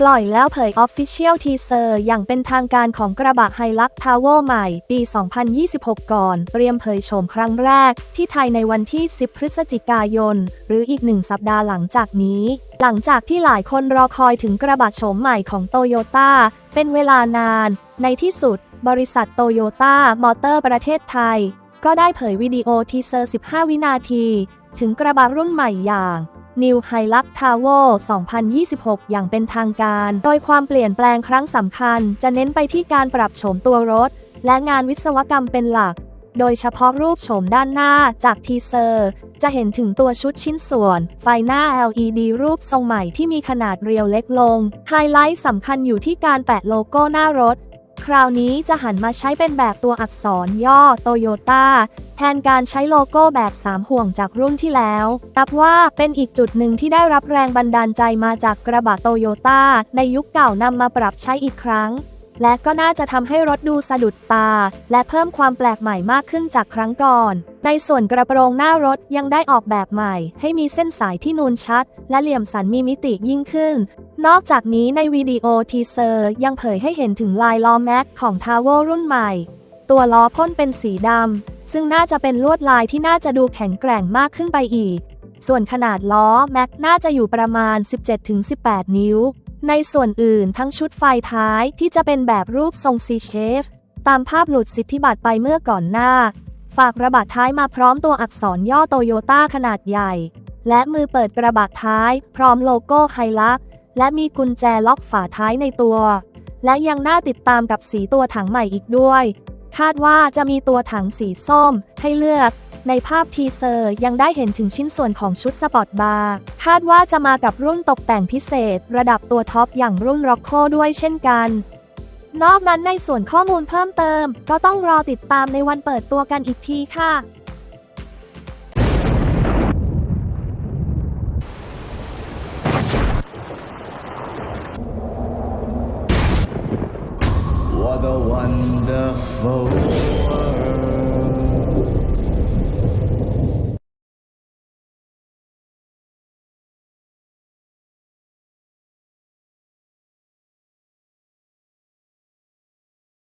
ปล่อยแล้วเผย Official Teaser อย่างเป็นทางการของกระบะไฮลักทาวเวอร์ใหม่ ปี 2026 ก่อน เตรียมเผยโฉมครั้งแรก ที่ไทยในวันที่ 10 พฤศจิกายน หรืออีกหนึ่งสัปดาห์หลังจากนี้ หลังจากที่หลายคนรอคอยถึงกระบะโฉมใหม่ของโตโยต้าเป็นเวลานาน ในที่สุด บริษัทโตโยต้ามอเตอร์ประเทศไทย ก็ได้เผยวิดีโอทีเซอร์ 15 วินาที ถึงกระบะรุ่นใหม่อย่าง New Hilux t a v o 2026 อย่างเป็นทางการ โดยความเปลี่ยนแปลงครั้งสำคัญ จะเน้นไปที่การปรับโฉมตัวรถ และงานวิศวกรรมเป็นหลัก โดยเฉพาะรูปโฉมด้านหน้าจากทีเซอร์ จะเห็นถึงตัวชุดชิ้นส่วน ไฟหน้า LED รูปทรงใหม่ที่มีขนาดเรียวเล็กลง ไฮไลท์สำคัญอยู่ที่การแปะโลโก้หน้ารถ คราวนี้จะหันมาใช้เป็นแบบตัวอักษรย่อโตโยต้าแทนการใช้โลโก้แบบ 3 ห่วงจากรุ่นที่แล้ว นับว่าเป็นอีกจุดหนึ่งที่ได้รับแรงบันดาลใจมาจากกระบะโตโยต้าในยุคเก่านำมาปรับใช้อีกครั้ง และก็น่าจะทำให้รถดูสะดุดตา และเพิ่มความแปลกใหม่มากขึ้นจากครั้งก่อน ในส่วนกระโปรงหน้ารถยังได้ออกแบบใหม่ ให้มีเส้นสายที่นูนชัด และเหลี่ยมสันมีมิติยิ่งขึ้น นอกจากนี้ในวิดีโอทีเซอร์ยังเผยให้เห็นถึงลายล้อแม็กของทาวเวอรรุ่นใหม่ ตัวล้อพ่นเป็นสีดำซึ่งน่าจะเป็นลวดลายที่น่าจะดูแข็งแกร่งมากขึ้นไปอีก ส่วนขนาดล้อแม็กน่าจะอยู่ประมาณ 17-18 นิ้ว ในส่วนอื่นทั้งชุดไฟท้ายที่จะเป็นแบบรูปทรง C shape ตามภาพหลุดสิทธิบัตรไปเมื่อก่อนหน้า ฝากระบะท้ายมาพร้อมตัวอักษรย่อโตโยต้าขนาดใหญ่ และมือเปิดกระบะท้าย พร้อมโลโก้ไฮลักและมีกุญแจล็อกฝาท้ายในตัว และยังน่าติดตามกับสีตัวถังใหม่อีกด้วย คาดว่าจะมีตัวถังสีส้มให้เลือก ในภาพทีเซอร์ยังได้เห็นถึงชิ้นส่วนของชุดสปอร์ตบาร์คาดว่าจะมากับรุ่นตกแต่งพิเศษ ระดับตัวท็อปอย่างรุ่นร็อกโคด้วยเช่นกัน นอกนั้นในส่วนข้อมูลเพิ่มเติม ก็ต้องรอติดตามในวันเปิดตัวกันอีกทีค่ะ What a wonderful